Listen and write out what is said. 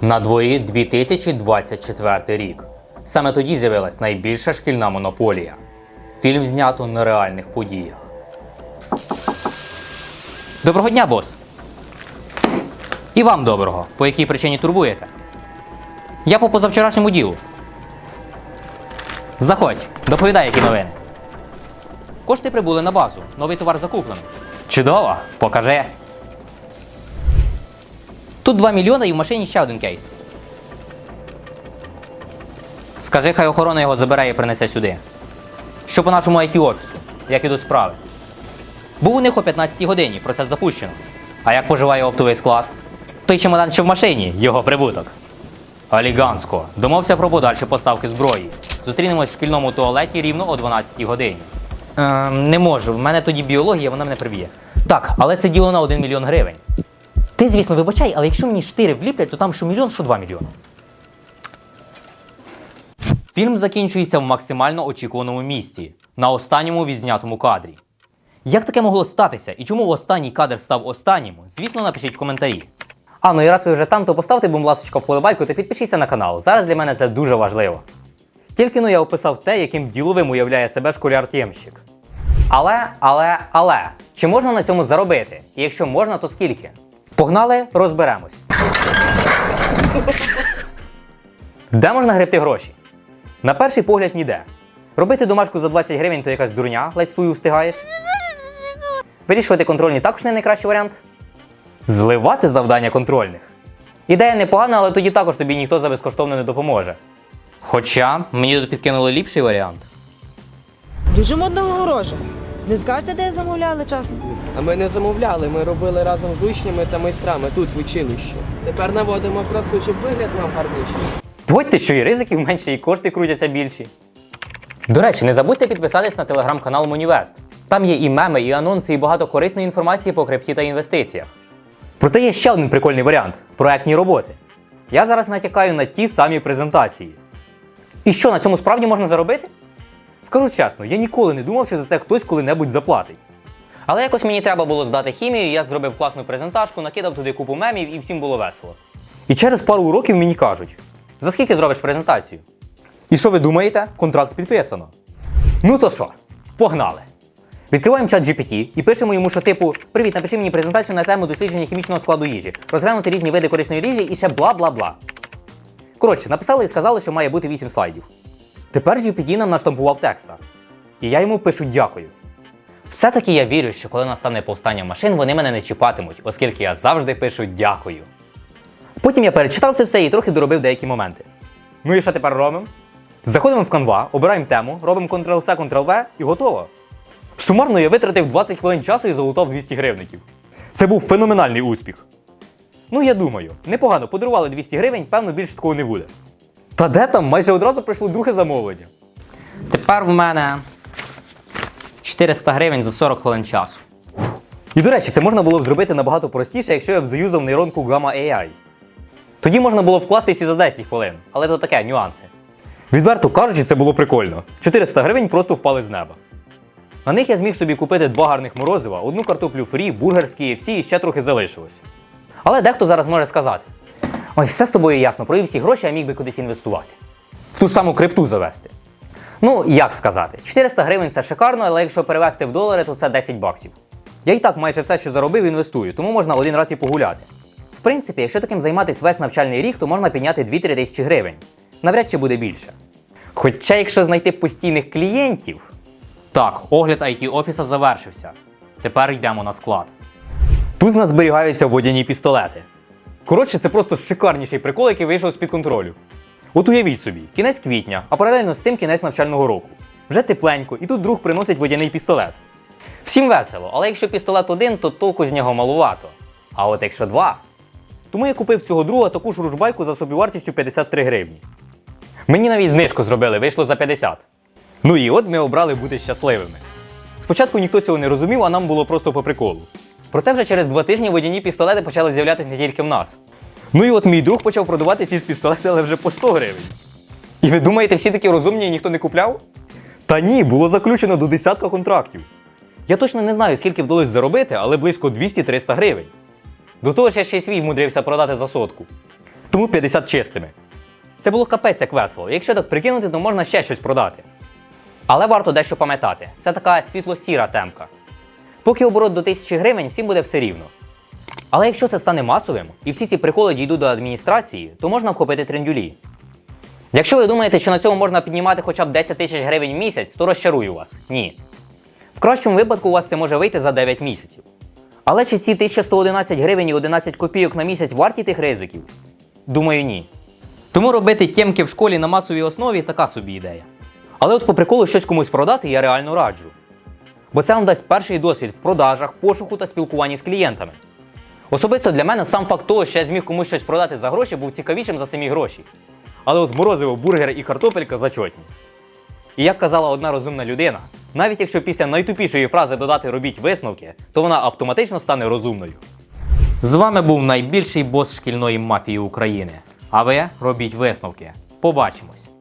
На дворі 2024 рік. Саме тоді з'явилась найбільша шкільна монополія. Фільм знято на реальних подіях. Доброго дня, бос. І вам доброго. По якій причині турбуєте? Я по позавчорашньому ділу. Заходь, доповідай, які новини. Кошти прибули на базу. Новий товар закуплений. Чудово, покажи. Тут 2 мільйони і в машині ще один кейс. Скажи, хай охорона його забере і принесе сюди. Що по нашому IT офісу, як ідуть справи. Був у них о 15 годині, процес запущено. А як поживає оптовий склад? Той чемодан, що в машині, його прибуток. Алігансько. Домовся про подальші поставки зброї. Зустрінемось в шкільному туалеті рівно о 12 годині. Е, не можу, в мене тоді біологія, вона мене приб'є. Так, але це діло на 1 мільйон гривень. Ти, звісно, вибачай, але якщо мені штири вліплять, то там що мільйон, що 2 мільйони. Фільм закінчується в максимально очікуваному місці, на останньому відзнятому кадрі. Як таке могло статися і чому останній кадр став останнім, звісно, напишіть в коментарі. А ну і раз ви вже там, то поставте, будь ласка, вподобайку та підпишіться на канал. Зараз для мене це дуже важливо. Тільки ну я описав те, яким діловим уявляє себе школяр-тємщик. Але, але, але, чи можна на цьому заробити? І якщо можна, то скільки? Погнали, розберемось. Де можна гребти гроші? На перший погляд ніде. Робити домашку за 20 гривень то якась дурня, ледь свою встигаєш. Вирішувати контрольні також не найкращий варіант. Зливати завдання контрольних. Ідея непогана, але тоді також тобі ніхто за безкоштовно не допоможе. Хоча мені тут підкинули ліпший варіант. Дуже модного гороша. Не скажете, де замовляли часом? А ми не замовляли, ми робили разом з учнями та майстрами тут, в училищі. Тепер наводимо красу, щоб вигляд мав гарніший. Погодьте, що і ризиків менше, і кошти крутяться більші. До речі, не забудьте підписатись на телеграм-канал Монівест. Там є і меми, і анонси, і багато корисної інформації по крипті та інвестиціях. Проте є ще один прикольний варіант проектні роботи. Я зараз натякаю на ті самі презентації. І що на цьому справді можна заробити? Скажу чесно, я ніколи не думав, що за це хтось коли-небудь заплатить. Але якось мені треба було здати хімію, я зробив класну презентажку, накидав туди купу мемів і всім було весело. І через пару уроків мені кажуть: за скільки зробиш презентацію? І що ви думаєте? Контракт підписано. Ну то що, погнали. Відкриваємо чат GPT і пишемо йому, що типу: Привіт, напиши мені презентацію на тему дослідження хімічного складу їжі, розглянути різні види корисної їжі і ще бла бла бла. Коротше, написали і сказали, що має бути 8 слайдів. Тепер GPT нам наштампував текста. І я йому пишу дякую. Все-таки я вірю, що коли настане повстання машин, вони мене не чіпатимуть, оскільки я завжди пишу дякую. Потім я перечитав це все і трохи доробив деякі моменти. Ну і що тепер робимо? Заходимо в Canva, обираємо тему, робимо Ctrl-C, Ctrl-V і готово. Сумарно я витратив 20 хвилин часу і залутав 200 гривників. Це був феноменальний успіх. Ну, я думаю, непогано подарували 200 гривень, певно, більше такого не буде. Та де там? Майже одразу прийшло друге замовлення. Тепер в мене 400 гривень за 40 хвилин часу. І до речі, це можна було б зробити набагато простіше, якщо я б заюзав нейронку Gamma AI. Тоді можна було вкластись і за 10 хвилин, але то таке нюанси. Відверто кажучи, це було прикольно. 400 гривень просто впали з неба. На них я зміг собі купити два гарних морозива, одну картоплю фрі, бургер з KFC і ще трохи залишилось. Але дехто зараз може сказати: ой, все з тобою ясно, провів всі гроші, а міг би кудись інвестувати. В ту ж саму крипту завести. Ну, як сказати, 400 гривень це шикарно, але якщо перевести в долари, то це 10 баксів. Я і так майже все, що заробив, інвестую, тому можна один раз і погуляти. В принципі, якщо таким займатися весь навчальний рік, то можна підняти 2-3 тисячі гривень. Навряд чи буде більше. Хоча, якщо знайти постійних клієнтів. Так, огляд IT офіса завершився. Тепер йдемо на склад. Тут в нас зберігаються водяні пістолети. Коротше, це просто шикарніший прикол, який вийшов з-під контролю. От уявіть собі, кінець квітня, а паралельно з цим кінець навчального року. Вже тепленько, і тут друг приносить водяний пістолет. Всім весело, але якщо пістолет один, то толку з нього малувато. А от якщо два. Тому я купив цього друга таку ж ружбайку за собівартістю 53 гривні. Мені навіть знижку зробили, вийшло за 50. Ну і от ми обрали бути щасливими. Спочатку ніхто цього не розумів, а нам було просто по приколу. Проте вже через два тижні водяні пістолети почали з'являтися не тільки в нас. Ну і от мій друг почав продавати ці пістолети, але вже по 100 гривень. І ви думаєте, всі такі розумні і ніхто не купляв? Та ні, було заключено до десятка контрактів. Я точно не знаю, скільки вдалося заробити, але близько 200-300 гривень. До того ж, я ще й свій вмудрився продати за сотку. тому 50 чистими. Це було капець як весело. Якщо так прикинути, то можна ще щось продати. Але варто дещо пам'ятати, це така світло-сіра темка. Поки оборот до 1000 гривень, всім буде все рівно. Але якщо це стане масовим і всі ці приколи дійдуть до адміністрації, то можна вхопити трендюлі. Якщо ви думаєте, що на цьому можна піднімати хоча б 10 тисяч гривень в місяць, то розчарую вас. Ні. В кращому випадку у вас це може вийти за 9 місяців. Але чи ці 1111 гривень і 11 копійок на місяць варті тих ризиків? Думаю, ні. Тому робити тємки в школі на масовій основі така собі ідея. Але от по приколу щось комусь продати я реально раджу. Бо це вам дасть перший досвід в продажах, пошуку та спілкуванні з клієнтами. Особисто для мене сам факт того, що я зміг комусь щось продати за гроші, був цікавішим за самі гроші. Але от морозиво, бургер і картопелька зачотні. І як казала одна розумна людина, навіть якщо після найтупішої фрази додати робіть висновки, то вона автоматично стане розумною. З вами був найбільший бос шкільної мафії України. А ви робіть висновки. Побачимось!